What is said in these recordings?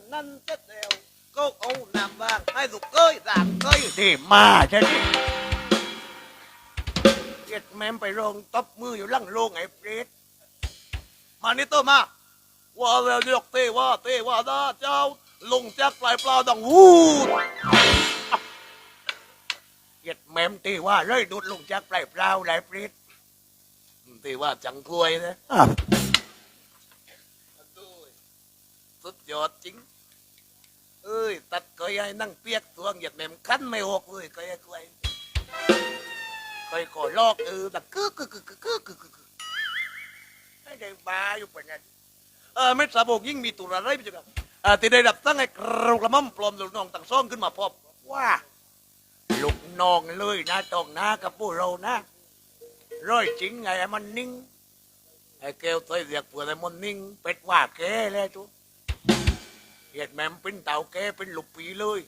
ำนั้นเสร็จแล้วก็เอาน้ำวางให้ลูกเอ้ยสามเอ้ยที่มาใช่ไหมเจ็ดแม่มไปโรงตบมืออยู่หลังโรงไอ้เปรตมานี่ตัวมาว่าแล้วยกเตว่าเตว่าดาเจ้าลงจากปลายปลาดังวูดเจ็ดแม่มเตว่าเลยดูดลงจากปลายปลาไหลเปรตเตว่าจังกลวยนะ สุดยอดจริง เอ้ย ตัดก้อยไอ้นั่งเปียกตัวเหยียดแหม่มคันไม่หกเลยก้อยไอ้ก้อยคอยขอลอกเออดักกึ๊กกึ๊กกึ๊กกึกกึกกึกกึกให้ได้บาอยู่ปัญญาเออไม่สาบกยิ่งมีตุระไรพี่จ้าครับอ่าที่ได้ดับตั้งไอ้กระกระม่อมปลอมลูกน้องต่างซ่องขึ้นมาพบว่าลูกน้องเลยนะตองนากับพวกเรานะร้อยจริงไงไอ้มันนิ่งไอ้แก้วตัวเรียกเผื่ไอ้มันนิ่งเป็ดว่าแกเลยทุก เหตุแมมเป็นเต่าแกเป็นลูกปีเลย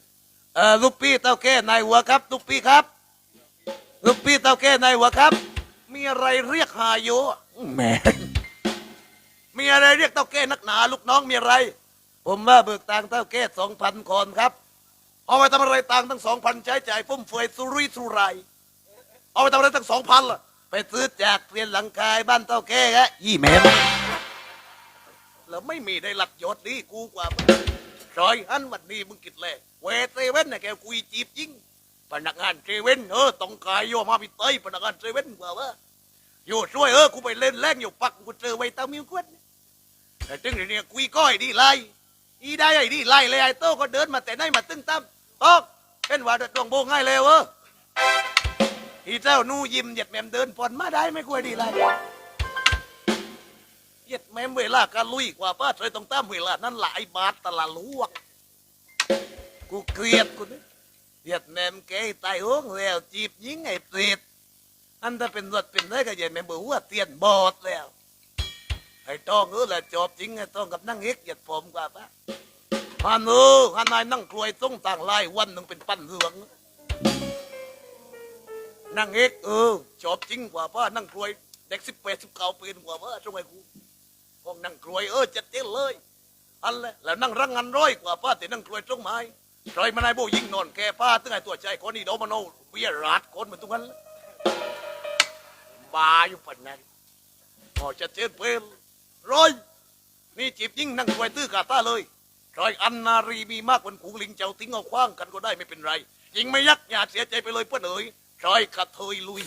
เออลูกปีเต่าแกนายหัวครับลูกปีครับลูกปีเต่าแกนายหัวครับ มีอะไรเรียกหาโยแม่มีอะไรเรียกเต่าแกนักหนา ลูกน้องมีอะไร ผมว่าเบิกตังเต่าแกสองพันคนครับ เอาไปทำอะไรตังค์ตั้งสองพันใช้จ่ายฟุ่มเฟือยสุรุ่ยสุร่ายเอาไปทำอะไรตั้งสองพันล่ะไปซื้อจากเปลี่ยนหลังคายบ้านเต่าแกฮะยี่แม่มแล้วไม่มีได้หลักยศนี่กูกว่า รอยอันวันนี้มึงกิดเลยเวเซเว่นน่ะแกคุยจีบยิงพนักงานเซเว่นเออต้องกายโยมาพิเตยพนักงานเซเว่นกว่าว่าโยช่วยเออกูไปเล่นแรงอยู่ปักกูเจอไวตามิวกวนแต่ตึงเดี๋ยคุยก้อยดีไล่อีได้ไอ้ดีไล่เลยไอ้โต้ก็เดินมาแต่ไหนมาตึ้งตั้มต้องเป็นว่าดวงโบง่ายเลยเอออีเจ้านู่ยิ้มเหยียดแมมเดินผ่อนมาได้ไม่กลัวดีไล่ เย็ดแม่มเวลาการลุยกว่าป้าเคยต้องตามเวลานั้นหลายบาทตลาดลวก กูเกลียดกูนี่เย็ดแม่มแกตายโห้องแล้วจีบยิงไอ้เปรตอันถ้าเป็นรถเป็นได้ก็เย็ดแม่มบอกว่าเตียนบอดแล้ว ไอ้ต้องเออแหละจอบจริงไอ้ต้องกับนั่งเอกเหยียดผมกว่าป้าฮันเออฮันนายนั่งกลวยต้องต่างลายวันหนึ่งเป็นปั้นเหลืองนั่งเอกเออจอบจริงกว่าป้านั่งกลวยเด็กสิบแปดสิบเก้าปีกว่าป้าช่วยกู พวกนั่งกลวยเออจัดเจนเลยอันแหละแล้วนั่งรังงานร้อยกว่าป้าแต่นั่งกลวยตรงไม้รอยมานายโบยิงนอนแกป้าตั้งไงตัวใจคนนี้โดมาโนเวียรัดคนเหมือนตรงนั้นบาอยู่ปันนั้นพอจะเจนเพลร้อยนี่จีบยิงนั่งกลวยตื้อกาตาเลยรอยอันนารีมีมากกว่าขุงลิงเจ้าทิ้งเอาคว้างกันก็ได้ไม่เป็นไรยิงไม่ยักอย่าเสียใจไปเลยเพื่อนเอ๋ยรอยกระเทยลุย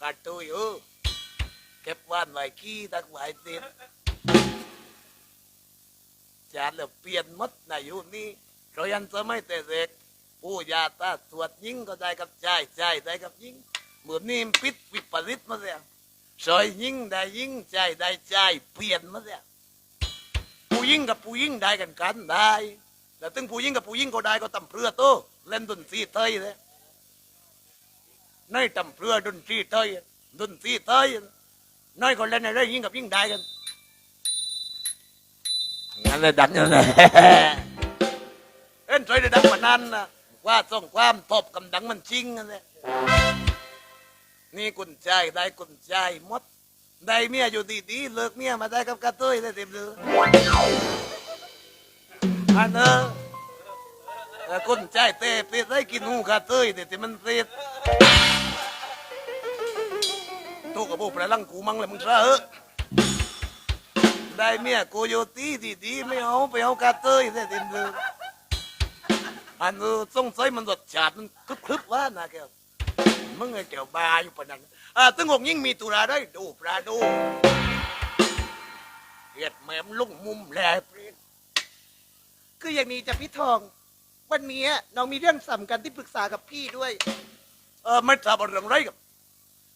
กระเทยเออ เก็บว่านไว้ขี้ตักไว้เต็มจานแล้วเปลี่ยนมดนอยู่นี่เรายันจะไม่แต่เด็กผู้ยาตาสวดยิ่งก็ได้กับใจใจได้กับยิ่งเหมือนนี่ปิดวิปริตมาแล้วซอยยิ่งได้ยิ่งใจได้ใจเปลี่ยนมาแล้วผู้ยิ่งกับผู้ยิ่งได้กันกันได้แล้วถึงผู้ยิ่งกับผู้ยิ่งก็ได้ก็ตำเพื่อโตเล่นดนตรีไทยเลยในตำเพื่อดนตรีไทยดนตรีไทย น้อยคนเล่นอะไรยิ่งกับยิ่งได้กันงั้นเลยดันอยู่นะเอ็นใส่ได้ดังกว่านั้นนะว่าส่งความทบกำดังมันจริงนั่นแหละนี่กุญใจได้กุญใจหมด ได้เมียอยู่ดีๆเลิกเมียมาได้กับกระเทยได้เต็มเลยอันเออแต่กุญใจเตะเตะได้กินหูกระเทยเดี๋ยวที่มันเตะ ตกับพวกประลังกูมั่งเลยมึงซะเออได้เมียโกโยตี้ดีๆไม่เอาไปเอากาเตยเสียทีเดียอันเออสงสัยมันรสชาติมันคลึบๆว่านะแกวมึงไอ้แกวบาอยู่ปานนั้นอ่าตึงอกยิ่งมีตุลาได้ดูปลาดูเห็ดแหมมลุ่งมุมแลเปรตคืออย่างนี้จะพี่ทอง วันนี้น้องมีเรื่องสำคัญที่ปรึกษากับพี่ด้วย เออไม่ทราบว่าเรื่องไรกับ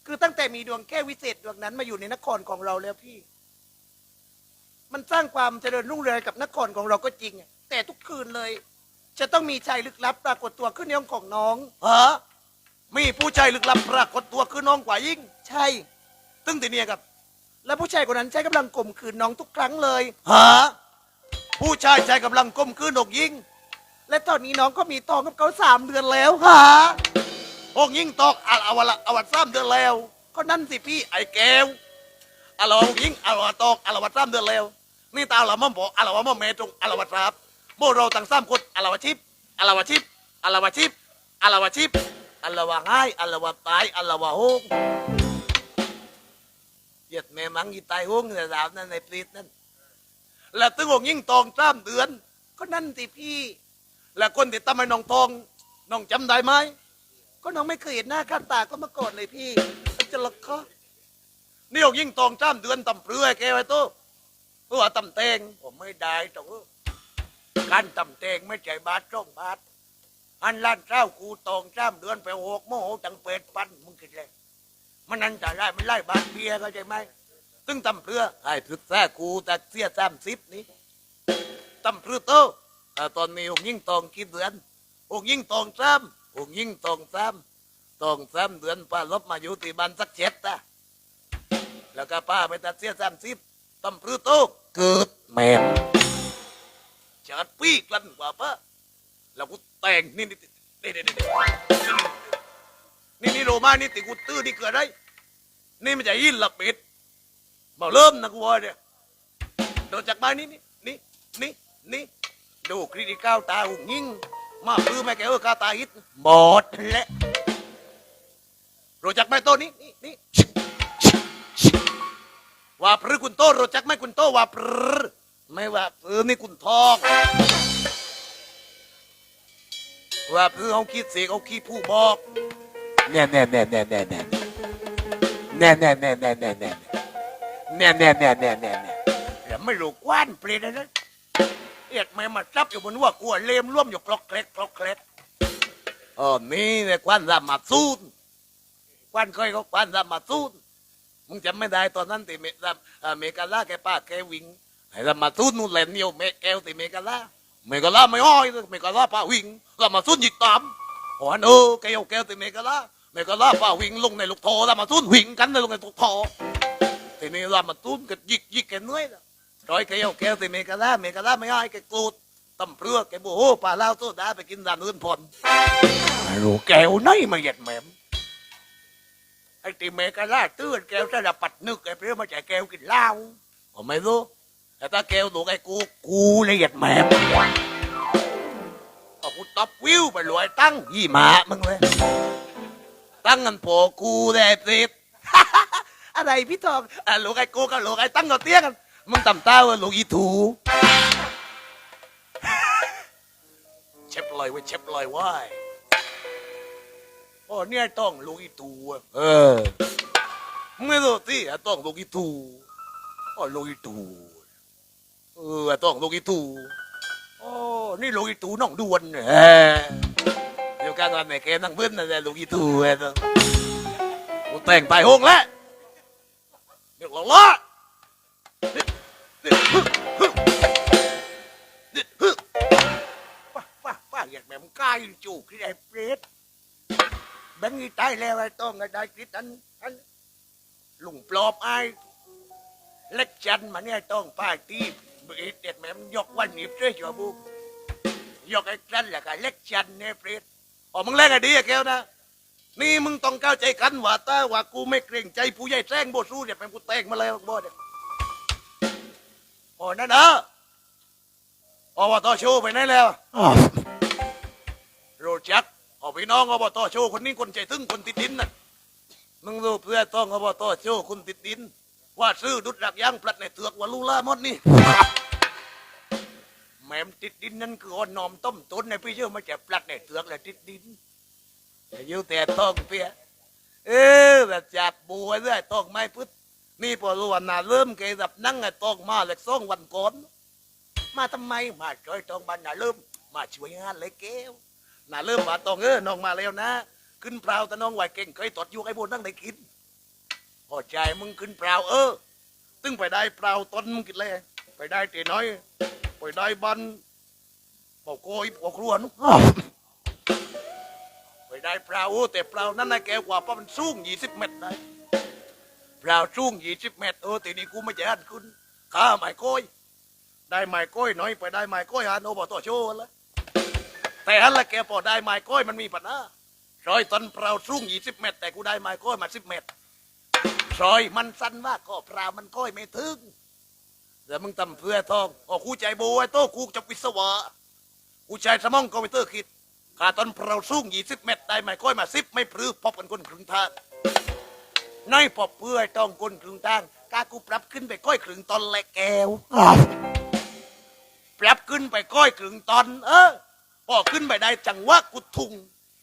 คือตั้งแต่มีดวงแก้ววิเศษดวงนั้นมาอยู่ในนครของเราแล้วพี่ มันสร้างความเจริญรุ่งเรืองกับนครของเราก็จริงอะแต่ทุกคืนเลย จะต้องมีชายลึกลับปรากฏตัวขึ้นในห้องของน้องฮะมีผู้ชายลึกลับปรากฏตัวคือน้องกว่ายิ่ง ใช่ ตึงทีเนี่ยกับ และผู้ชายคนนั้นใช้กำลังข่มขืนน้องทุกครั้งเลยฮะผู้ชายชายกำลังก้มคืนอกยิงและตอนนี้น้องก็มีทองกับเขาสามเดือนแล้วฮะ อกยิงตอกอะอาวละอวัดซ้ำเดือนแล้ว ก็นั่นสิพี่ไอ้แก้วอะลองยิงอะวะตอกอะละวัดซ้ำเดือนแล้ว นี่ตาละมั่มบอกอะไรวะมั่มเมตรงอะไรวะครับโมเราต่างซ้ำคนอะไรวะชิปอะไรวะชิปอะไรวะชิปอะไรวะชิปอะไรวะง่ายอะไรวะตายอะไรวะโฮงเหยียดแม่มังยีตายโฮงในสาวนั่นในปลีดนั่นแล้วตึงองยิ่งตองจ้ามเดือน ก็นั่นสิพี่ แล้วคนที่ตำให้น้องทองน้องจำได้ไหม ก็น้องไม่เคยเห็นหน้าค่าตาก็มาก่อนเลยพี่จะละก็นี่องยิ่งตองจ้ามเดือนต่ำเปลือยแกไว้ตู้เออตำเตงผมไม่ได้ตรงเออการต่ำเตงไม่ใช่บาทจ้องบาทอันล้านเจ้ากูตองจ้ามเดือนไปหกโมโหตังเป็ดปันมึงคิดเลยมันนั่นจะได้มันไล่บาทเบียเข้าใจไหมตึงต่ำเปลือไอ้พึกแท้กูแต่เสียสามสิบนี้ต่ำเปลือโตตอนนี้องยิ่งตองกี่เดือนองยิ่งตองจ้ำ องยิ่งตองจ้ำตองจ้ำเดือนป้าลบมาอยู่ที่บ้านสักเจ็ดนะแล้วก็ป้าไปตัดเสียสามสิบตำเปลือโตเกิดแม่จัดปีกลันกว่าป้าแล้วกูแต่งนี่นี่นี่นี่นี่นี่นี่โรมานี่ติกูตื้อนี่เกิดอะไรนี่มันจะยินละปิดมาเริ่มนะกูว่าเนี่ยโดนจากบ้านนี่นี่นี่นี่นี่ดูคลินิกก้าวตาหุ่งยิ่ง มาพื้อแม่แกเออกาตาฮิตหมดและรู้จักไหมโต้นี่นี่นี่ว่าพรือคุณโตรู้จักไหมคุณโตว่าพรือไม่ว่าพรือนี่คุณทองว่าเพื่อเขาคิดเสียเขาคิดผู้บอกแน่แน่แน่แน่แน่แน่แน่แน่แน่แน่แน่แน่แน่แน่แน่แน่แน่แน่แล้วไม่รู้กว้านเปลี่ยนอะไรนะ เอ็ดแม่มาจับอยู่บนหัวกลัวเลมร่วมอยู่ปลอกเคล็ดปลอกเคล็ดอ๋อนี่เนี่ยกว้านรามาซูนกว้านเคยเขากว้านรามาซูนมึงจำไม่ได้ตอนนั้นที่เมราเมกาล่าแกป้าแกวิ่งไอ้รามาซูนนู่นแหลมเนียวเมแกวที่เมกาล่าเมกาลาไม่อ้อยเมกาลาป้าวิ่งแล้วมาสุ่นหยิกตามโอ้อันเออแกเอาแกวตีเมกาลาเมกาลาป้าวิ่งลงในลูกโทแล้วมาสุ่นวิ่งกันในลงในลูกโททีนี้เรามาสุ่นก็ยิกหยิกแกเหนื่อยแล้ว ร้อยแกเอาแก้วตีเมกาลาเมกาลาไม่อ้อยแกโกรธตำเปลือแกบอกโอ้ป้าเล่าโซดาไปกินร้านอื่นผ่อนไม่รู้แก้วไหนมาเหยียดแหมมไอ้ตีเมกาลาตื้นแก้วจะดับปัดนึกไอ้เปลือมาแจกแก้วกินเหล้าผมไม่รู้แต่ถ้าแกวดูไอ้กูกูละเอียดแหมมเอากูตบวิวไปรวยตั้งยี่หมามึงเลยตั้งเงินโผกูได้สิอะไรพี่ทองอะลูกไอ้กูกับลูกไอ้ตั้งก็เตี้ยกัน มึงตำเต้าว่าลูกอีถูเช็บลอยไว้เช็บลอยไว้โอ้เนี่ยต้องลูกอีถูอะเออมึงไม่รู้สิอะต้องลูกอีถูโอ้ลูกอีถูเออต้องลูกอีตูโอ้นี่ลูกอีตูน้องดวนเนี่ยเออเดี๋ยวกันวันไหนแกนั่งเบิ้ลนั่นแหละลูกอีตูเอ้ยต้องกูแต่งตายโหงแล้วเดี๋ยวเราละ ป้าป้าป้าอยากแม่มึงกล้าอยู่จูที่ไอ้เปรตแบงค์นี่ตายแล้วไอ้ต้องไอ้ได้คิดอันอันลุงปลอบไอ้เล็กจันมาเนี่ยต้องป้าตีเบ็ดเด็ดแม่มยกวันหนีบด้วยชัวบุกยกไอ้จันแหละกันเล็กจันเนี่ยเปรตอ๋อมึงเล่นไอ้ดีอะแก้วนะนี่มึงต้องเข้าใจกันว่าตาว่ากูไม่เกรงใจผู้ใหญ่แจ้งโบสู้เนี่ยเป็นกูแตกมาเลยบ่เนี่ย อ๋อนั่นนะอบตโชว์ไปไหนแล้วโรจักเอาพี่น้องอบตโชว์คนนี้คนใจตึงคนติดดินน่ะมึงรู้เพื่อต้องอบตโชว์คนติดดิน ว่าซื้อดุดดักยางปลัดในเถือกว่าลูล่าหมดนี่แม่มติดดินนั่นคืออ่อนนอมต้มตุนในพี่เชื่อมาจะปลัดในเถือกและติดดินแต่อยูแต่ต้องเปียเออแบบจับบัวเรื่อยต้องไม่พึด นี่พอรู้ว่านาเริ่มเกดับนั่งไอ้ต้องมาเล็กซ่องวันก่อนมาทำไมมาช่วยต้องบ้านนาเริ่มมาช่วยงานเลยแก้วนาเริ่มมาต้องเออน้องมาแล้วนะ ขึ้นเปล่าแต่น้องไหวเก่งเคยตอดอยู่ไอ้โบนั่งได้กินพอใจมึงขึ้นเปล่าเออ ตึงไปได้เปล่าต้นมึงกินเลยไปได้เตน้อย ไปได้บันบอกโกยบอกครัวนุไปได้เปล่าแต่เปล่านั่นนะแกกว่าเพราะมันสูงยี่สิบเมตรได้ เปล่าสูงยี่สิบเมตรเออแต่นี่กูไม่จะหันขึ้นข้าไม้ก้อยได้ไม้ก้อยน้อยไปได้ไม้ก้อยหันโอบอต่อโชว์ล้วแต่ฮันละแกพอได้ไม้ก้อยมันมีปัญหาซอยต้นเปล่าสูงยี่สิบเมตร แต่กูได้ไม้ก้อยมาสิบเมตรซอยมันสั้นว่าก็ปลามันก้อยไม่ถึงเดี๋ยวมึงตำเพื่อทองอ๋อกูใจโบไอ้โต้กูจะวิศวะกูใจสมองคอมพิวเตอร์คิดขาตอนเราสูงยี่สิบเมตร ได้ไหมก้อยมาสิบไม่พรือพบกันคนครึ่งทาง น้อยพบเพื่อต้องคนครึ่งทางกากูปรับขึ้นไปก้อยครึ่งตอนแหละแกวปรับขึ้นไปก้อยครึ่งตอน เออพอขึ้นไปได้จังหวะกูทุง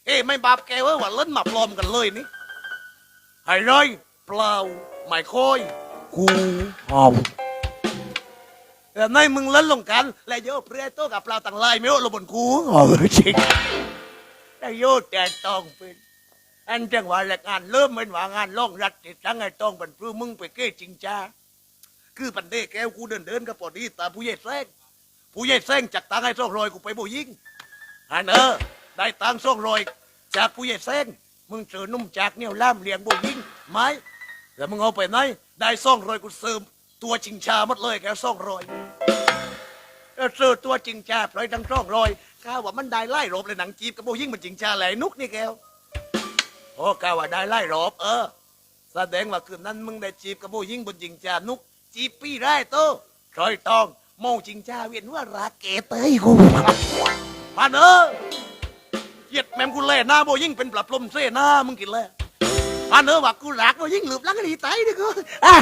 เอ้ไม่บาปแกวเว่าเล่นมาปลอมกันเลยนี่ให้ร้อยเปล่าไม่ค่อยกูเอาแต่ในมึงเล่นลงกัน และโยเปรียโตกับเปล่าต่างลายไม่โอ้ลงบนกูเออจริงแต่โยแต่ต้องเป็น อันจังหวะแรกงานเริ่มเป็นว่างานล่องรัดติดทั้งไอ้ต้องเป็นพื้มึงไปเก้จริงจ้าคือปันเด้แก้วกูเดินเดินกับปอดีตาผู้ใหญ่แซงผู้ใหญ่แซงจากตังให้ส่องรอยกูไปโบยิงอันเออได้ตังส่องรอย จากผู้ใหญ่แซงมึงเจอนุ่มจากเนี่ยล่ามเลียงโบยิงไหมแล้วมึงเอาไปไหนได้ส่องรอยกูเสริมตัวจริงชาหมดเลยแกส่องรอยเจอตัวจริงชาปล่อยทั้งส่องรอยข้าว่ามันได้ไล่รบเลยหนังจีบกับโบยิงมันจริงชาแหลนุกนี่แก้ว โอ้กาว่าได้ไล่รอบเออ แสดงว่าคืนนั้นมึงได้จีบกับโบยิงบนจิงจานุก จีบปี้ได้โตคอยตองโมจิงจ้าเวียนว่าราเกเตยกูพานเออเหยียดแมมกูเล่หน้าโบยิงเป็นปลับลมเส้หน้ามึงกินเลยพานเออว่ากูรักโบยิงหลืบหลังดีไตดิกูอะ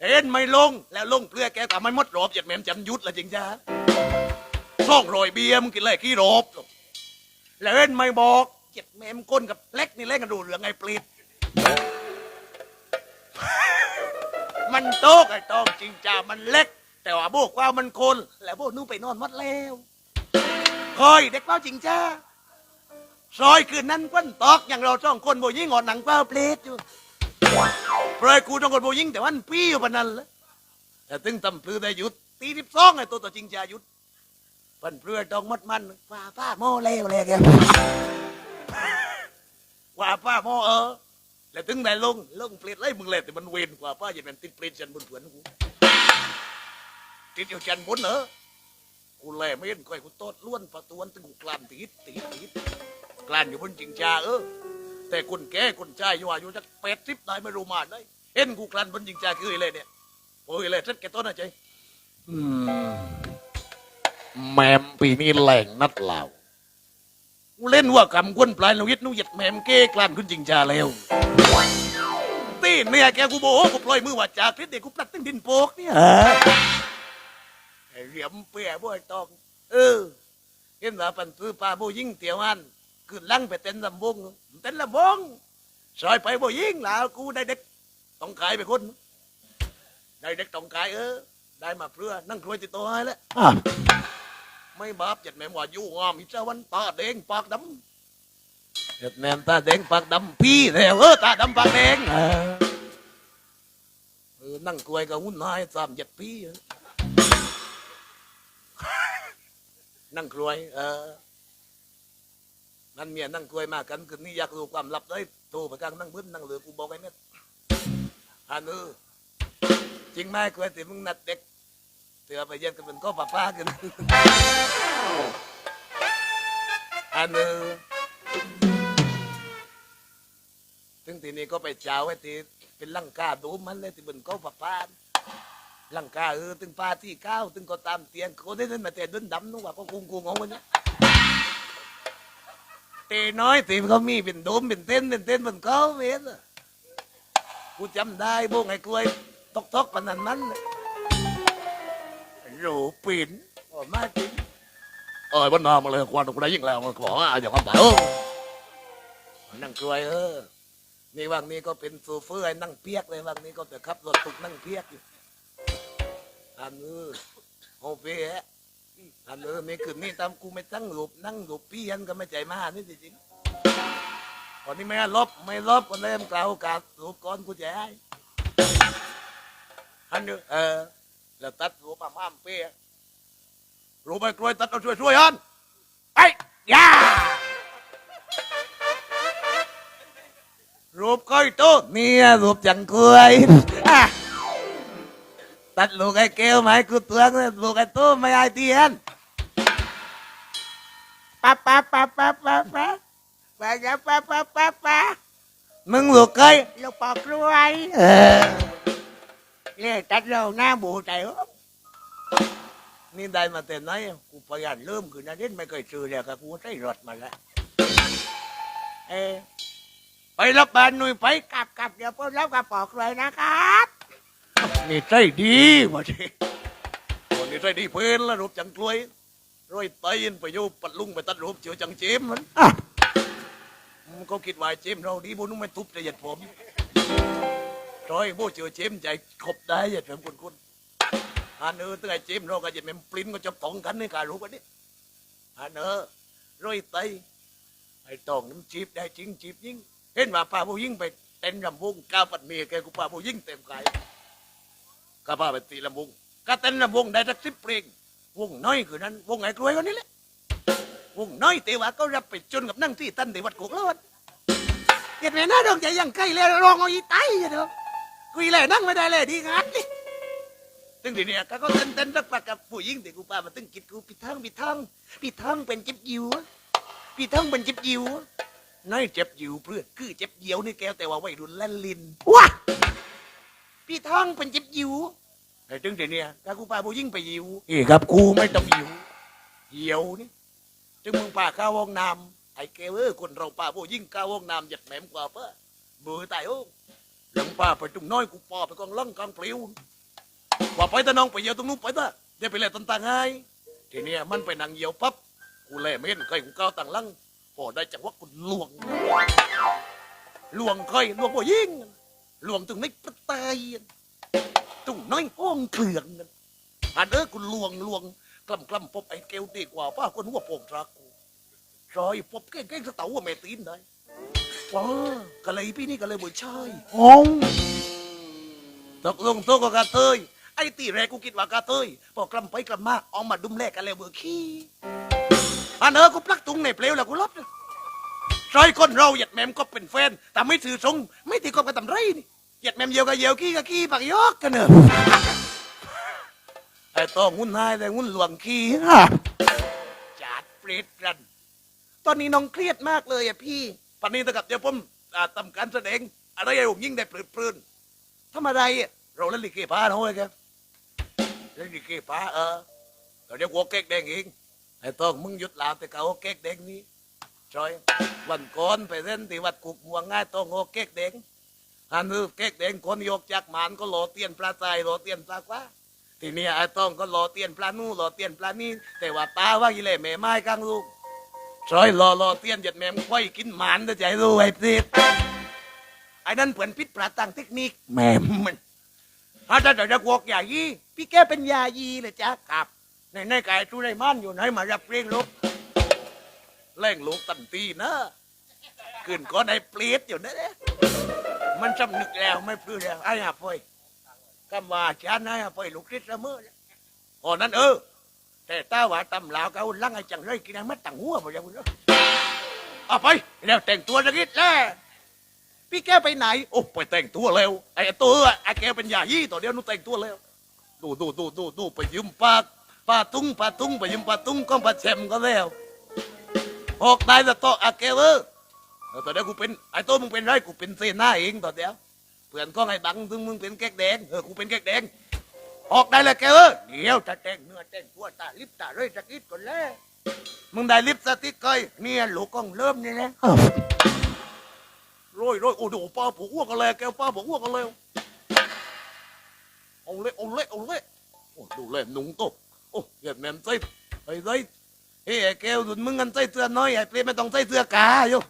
เห็นไม่ลงแล้วลงเพื่อแกแต่ไม่หมดรอบเหยียดแมมจำยุดละจิงจ้าซ่องรอยเบียร์มึงกินเลยขี้รอบแล้วเห็นไม่บอก เจ็ดแมมก้นกับเล็กนี่เล่นกันดูเรื่องไงปลีดมันโตกไอ้ตองจริงจ้ามันเล็ก แต่ว่าโบกว่ามันคน แล้วโบนู่นไปนอนวัดแล้วคอยเด็กเป้าจริงจ้าซอยคืนนั้นก้นตอกอย่างเราสองคนโบยิงงอนหนังเป้าเปลดอยู่เปลยกูต้องคนโบยิงแต่วันปี้อยู่ปนันแหละแต่ตึงตำพลือได้หยุดตีสิบสองไอ้ตัวต่อจริงจ้าหยุดปันเปลือต้องมัดมันป้าป้าโมเลวเลยแก ว่าป้าหมอเออ แล้วถึงได้ลงลงเปลี่ยนไรมึงเลยแต่มันเวนกว่าป้าอย่าเป็นติดเปลี่ยนฉันบนเผือนกูติดอยู่ฉันบนเหรอกูแลไม่เห็นก้อยกูโตดล้วนประตวนตึงกูกลานติดติดติดกลานอยู่บนจิงจาเออแต่คนแก่คนชายอยู่อายุจะแปดสิบได้ไม่รู้มาได้เห็นกูกลานบนจิงจาคืออะไรเนี่ยโอ้ยเลยทัดแกต้นนะใจแมมปีนี้แหล่งนัดเหล่า กูเล่นว่ากำกวนปลายนวิทย์นุเหยัดแหมมเก้กลั่นขึ้นจริงจาแล้วตีนเนี่ยแกกูโบกูปล่อยมือว่าจากพิษเด็กกูปลัดตึ้งดินโปกเนี่ยไอ้เหลี่ยมเปียบ่อ้ตองเออเห็นว่าปันซื้อปลาโบยิงเตียวอันคือลังไปเต้นลำวงเต้นลำวงซอยไปโบยิงแล้วกูได้เด็กต้องขายไปคนได้เด็กต้องขายเออได้มาเพื่อนั่งครวยติดตัวให้แล้ว ไม่บาปเจ็ดแม่มว่าอยู่งามอีเจ้าวันตาแดงปากดำเจ็ดแม่มตาแดงปากดำพี่แล้วเออตาดำปากแดงเออเออนั่งกลวยกับหุ่นนายสามเจ็ดพี่เออนั่งกลวย เออนั่นเมียนั่งกลวยมากันคืนนี้อยากรู้ความลับเลยโทรไปกลางนั่งบึ้นนั่งเหลือกูบอกไอ้เนี่ยอันเออจริงไหมกลวยแต่มึงนัดเด็ก เตือไปเย็นกันเป็นก็ป้าป้ากันอันนึงถึงทีนี้ก็ไปเจ้าไว้ทีเป็นลังกาดูมันเลยที่เป็นก็ป้าป้าลังกาเออถึงป้าที่เก้าถึงก็ตามเตียงคนที่นั่นมาแต่ดุนดำนึกว่าก็กุงกุงของมันเนี่ยเตน้อยตีเขามีเป็นโดมเป็นเต้นเป็นเต้นเป็นเขาเว้นะกูจำได้พวกไอ้กล้วยตกตกๆปนนั้นนั้นเลย รูปินโอ้มาจริงเอ้ยวันนามาเลยควันตกได้ยิ่งแล้วมาขออะอย่าความบ่ายเออนั่งกลวยเออนี่วันนี้ก็เป็นโซเฟอร์ให้นั่งเปียกเลยวันนี้ก็จะขับรถตุกนั่งเปียกอยู่อันเออโอเปียอันเออไม่คืนนี่ตามกูไม่ตั้งหลบนั่งหลบพี่ยันก็ไม่ใจมากนี่จริงๆวันนี้ไม่ลบไม่ลบก็เริ่มกล่าวกาสหลบก่อนกูจะให้อันเออเออ แล้วตัดรูปมาม่ามเปี้ยรูปไปกล้วยตัดเอาช่วยช่วยอันไอ้ยารูปก้อยโตเนี่ยรูปจังกล้วยตัดลูกไอ้เกลไหมกูตัวเนี่ยลูกไอ้โตไม่ไอเตียนป้าป้าป้าป้าป้าป้าป้าป้าป้าป้าป้าป้ามึงลูกไก่ลูกปอกกล้วย เออเล่ตัดเราหน้าบูใจเหรอนี่ได้มาแต่ไหนอะกูพยายามเริ่มคือนาเด่นไม่เคยซื้อเลยครับกูใช้รถมาแล้วเออไปรับบานหนุ่ยไปกลับกลับเดี๋ยวพ่อรับกระปอกเลยนะครับนี่ใจดีวะทีวันนี้ใจดีเพื่อนแล้วรูปจังกล้วยร้อยไตนไปอยู่ปัดลุงไปตัดรูปเจียวจังเจมมันอะมันก็คิดว่าเจมเราดีบุญนุ่มไม่ทุบใจเหยียดผม ร้อยโบเจียวเจมใจครบได้เหยียดผมคนคนอันเออตั้งแต่เจมเราก็เหยียดแม่มปลิ้นก็จับตองกันในการรูปอันนี้อันเออร้อยไตไอตองน้ำจีบได้จริงจีบยิ่งเห็นว่าป้าผู้ยิ่งไปเต้นรำวงก้าวปัดเมียแกกูป้าผู้ยิ่งเต็มกายก็พาไปตีลำวงก็เต้นลำวงได้สักสิบเพลงวงน้อยคือนั้น วงไอ้กล้วยคนนี้แหละวงน้อยแต่ว่าก็รับไปจนกับนั่งที่ตั้นในวัดกุกแลอดเห็นไหมหน้าดวงใจยังใกล้แล้วรองเอาอีไตอยู่เถอ กุยเลยนั่งไม่ได้เลยดีงัดนี่ซึ่งทีเนี้ยก็ก็เต้นเต้นรักปากกับผู้หญิงแต่กูป้ามาตึงกิดกูปิดทางปิดทางปิดทางเป็นจิบยิวปิดทางเป็นจิบยิวน้อยเจ็บยู่เพื่อคือเจ็บเยียวนี่แก้วแต่ว่าวัยรุ่นเล่นลินว้าปิดทางเป็นจิบยิวไอ้ถึงทีเนี้ยก็กูพาผู้ยิ่งไปยิวเอ้ครับกูไม่ต้องยิวเยียวนี่จึงมึงพาข้าห้องน้ำไอ้แกวเออคนเราพาผู้ยิ่งข้าห้องน้ำหยัดแหมมกว่าเป้อเบื่อตายโอ้ หลังป้าไปตรงน้อยกูปอไปกองล่องกองปลิวว่าไปแต่น้องไปเยียวตรงนู้นไปเถอะเดี๋ยวไปเล่ตันตางไงทีเนี้ยมันไปนั่งเยียวปั๊บกูเล่ไม่เห็นใครกูก้าวต่างลังพอได้จังหวะกูลวงลวงใครลวงผู้ยิงลวงถึงในประเตยตรงน้อยห้องเครื่องนั่นอันเออกูลวงลวงกล้ำกล้ำพบไอ้เกลดีกว่าป้าคนหัวโป่งรักกูรอยพบเก้งเก้งสะเตาว่าแม่ตีนได้ ว้าก็เลยพี่นี่ก็เลยบ่ใช่งงตกลงโตกกระเทยไอ้ตีแรกกูคิดว่ากระเทยพอกลัมไปกลัมมาเอามาดุมแลกกันแล้วเบื่อขี้อันเออกูปลักตุงในเปลวแล้วกูลบเลยใครคนเราหยัดแมมก็เป็นแฟนแต่ไม่ถือทรงไม่ตีกบกันตำไรนี่หยัดแมมเยียวกับเยียวขี้กับขี้ปักยอกกันเนอะไอ้ต้องหุ่นนายแต่หุ่นหลวงขี้อะจัดเปรตกัน ตอนนี้น้องเครียดมากเลยอะพี่ ปันนี้ตะกับเดี๋ยวผมอ่าทำการแสดงอะไรไอ้ผมยิ่งได้ปลื้ดปลื้นทำอะไรเราเล่นลิเกป้านะเว้ยแกเล่นลิเกป้าเออเดี๋ยวกูเอาเก๊กแดงเองไอ้ต้องมึงหยุดลาวแต่เขาเก๊กแดงนี้จอยวันก่อนไปเล่นที่วัดกุกม่วง่ายต้องเอาเก๊กแดงอันนี้เก๊กแดงคนยกจากหมานก็หล่อเตียนปลาใจหล่อเตียนปลาฟ้าทีนี้ไอ้ต้องก็หล่อเตียนปลานู่หล่อเตียนปลานี่แต่ว่าตาว่ากิเลแม่ไม้กลางลูก จอยรอรอเตี้ยนหยัดแมมควายกินหมานจะใจรู้ไอ้ติดไอ้นั่นเปิ่นพิษปลาตังเทคนิคแม่มันอาจารย์จะกวกใหยีพี่แกเป็นยายีเลยจ๊ะครับในในกายตู้ในม่านอยู่ไหนมารับเรียงลูกเร่งลูกตันตีนะขึ้นก็ในเปลียดอยู่นะเนี่ยมันสำนึกแล้วไม่พื้นแล้วไอ้ห่าพอยก็มาชานไอ้ห่าพอยลูกคิดละเมอแล้วอ๋อนั่นเออ แต่ตาว่าตำลาวเขาลังไอ้จังไรกินไอ้มัดตังหัวไปยังคุณเนาะเอาไปแล้วแต่งตัวสักนิดแล้วพี่แกไปไหน โอ้ไปแต่งตัวเร็วไอ้ตัวไอ้แกเป็นยายี่ตัวเดียวหนูแต่งตัวเร็วดูดูดูดูดูไปยืมปากปาตุ้งปาตุ้งไปยืมปาตุ้งก็ปาแชมก็แล้วออกได้แต่โตะอาเกเวอร์เออตอนเดียวกูเป็นไอ้ตัวมึงเป็นไรกูเป็นเซน่าเองตอนเดียวเพื่อนก็ไอ้บังถึงมึงเป็นแก๊กแดงเออกูเป็นแก๊กแดง ออกได้เลยแกเวอเดี๋ยวจะแต่งเนื้อแต่งตัวตาลิปตาเลยสักนิดก่อนแล้วมึงได้ลิปสติกเกยเนี่ยหลูกกล้องเริ่มนี่นะร้อยร้อยโอ้โหป้าผมอ้วกกันเลยแกป้าผมอ้วกกันเลยเอาเละเอาเละเอาเละโอ้ดูเละหนุ่งโตโอ้เหยียดแมมใส่ไอ้ใส่เฮ้ยไอ้แกวดุนมึงกันใส่เสื้อน้อยไอ้เปรย์ไม่ต้องใส่เสื้อกาอยู่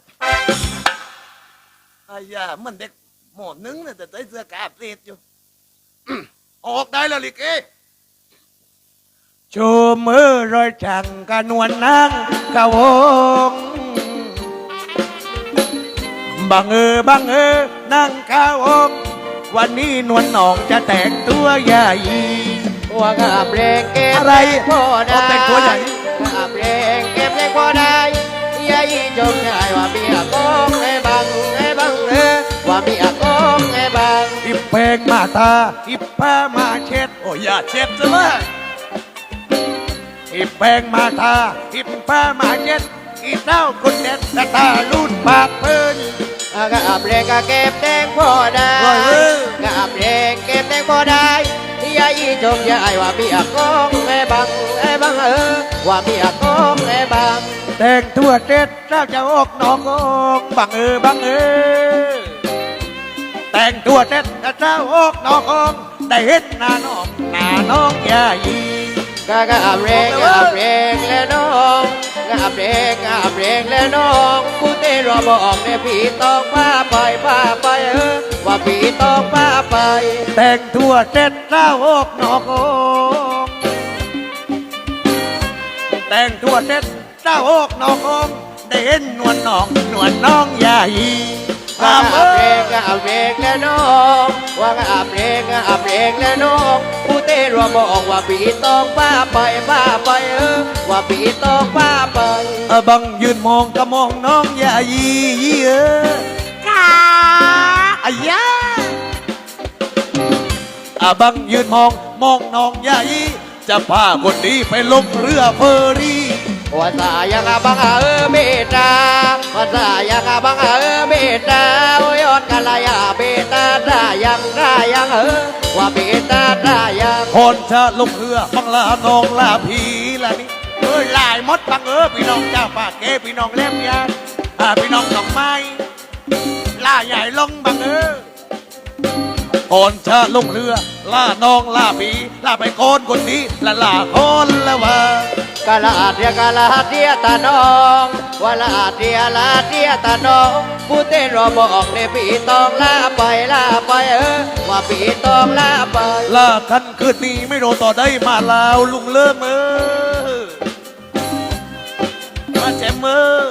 ไอ้ยามันเด็กหมอนึงเนะแต่ใส่เสื้อกาเปรย์อยู่ ออกได้แล้วลิเกชูมือรอยจังกะนวลนางกะวงบังเออบังเออนั่งกะวง วันนี้นวลหนองจะแต่งตัวใหญ่ว่ากับเพลงเก็บอะไรพอได้เอาแต่งตัวใหญ่กับเพลงเก็บเพลงพอได้ยายจงใจว่ามีอากงไอ้บังไอ้บังเออว่ามีอากงไอ้บั งอิบเพลงมาตาอิบผ้ามาเช็ด โอ้ยอย่าเช็ดซะเลยอิบเพลงมาตาอิบผ้ามาเช็ดอีเต้าคนเด็ดตาตาลูดปากเพิ่นกะเพลงกะเก็บแดงพอได้โอ้ยเว้ยกะเพลงเก็บแดงพอได้ยายอีจงยายว่ามีอากงไอ้บังไอ้บังเออว่ามีอากงไอ้บังแต่งทั่วเด็ดเจ้าจะออกน้ององบังเออบังเออ แต่งทั่วเด็ดเจ้าออกน้ององได้เห็นหน้าน้องหน้าน้องยายีกะกะเพลงกะเพลงและน้องกะเพลงกะเพลงและน้องกูเต้รอบอกเนี่ยพี่ต้องพาไปพาไปเออว่าพี่ต้องพาไป แต่งทั่วเด็ดเจ้าออกน้ององแต่งทั่วเด็ดเจ้าออกน้ององได้เห็นนวลน้องนวลน้องยายี กะตาเพเอลองกะเพลงและน้องว่ากะเพลงกะเพลงและน้องกูเต้รอบอกว่าพี่ต้องพาไปพาไปเออว่าพี่ต้องพาไปเออบังยืนมองก็มองน้องยายีเออค่ะอายาอาบังยืนมองมองน้องยายีจะพาคนนี้ไปลงเรือเฟอร์ ว่าสายังบังเออเมตาว่าสายังบังเออเมตาโอ้ยอดกะลายาเบตาตายังได้ยังเออว่าเบตาตายังคนจะลงเรือบังลาน้องลาผีละนี่เอ้ยลายมดบังเออพี่น้องเจ้าป่าเกพี่น้องเล่มยาอ่าพี่น้องดอกไม้ล่าใหญ่ลงบังเออก่อนจะลงเรือล่าน้องล่าผีล่าไปโคนคนนี้ละล่าคนละว่า กะลาเดียกะลาเดียตาน้องว่าลาเดียลาเดียตาน้องผู้เต้นรอบอกเนี่ยพี่ต้องลาไปลาไปเออว่าพี่ต้องลาไปลากันคืนนี้ไม่โดนต่อได้มาลาวลุงเลิมเออมาแจมเออ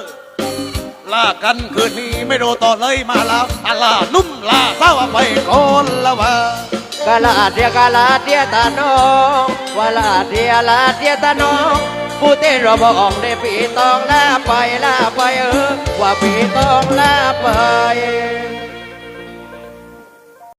ลากันคืนนี้ไม่โดนต่อเลยมาลาวอาลานุ่มลาเศร้าไปคนละว่า กาลาเดียกาลาเดียตาน้องวาลาเดียลาเดียตาน้องผู้เต้นรอบอกในปีตองลาไปลาไปเออว่าปีตองลาไป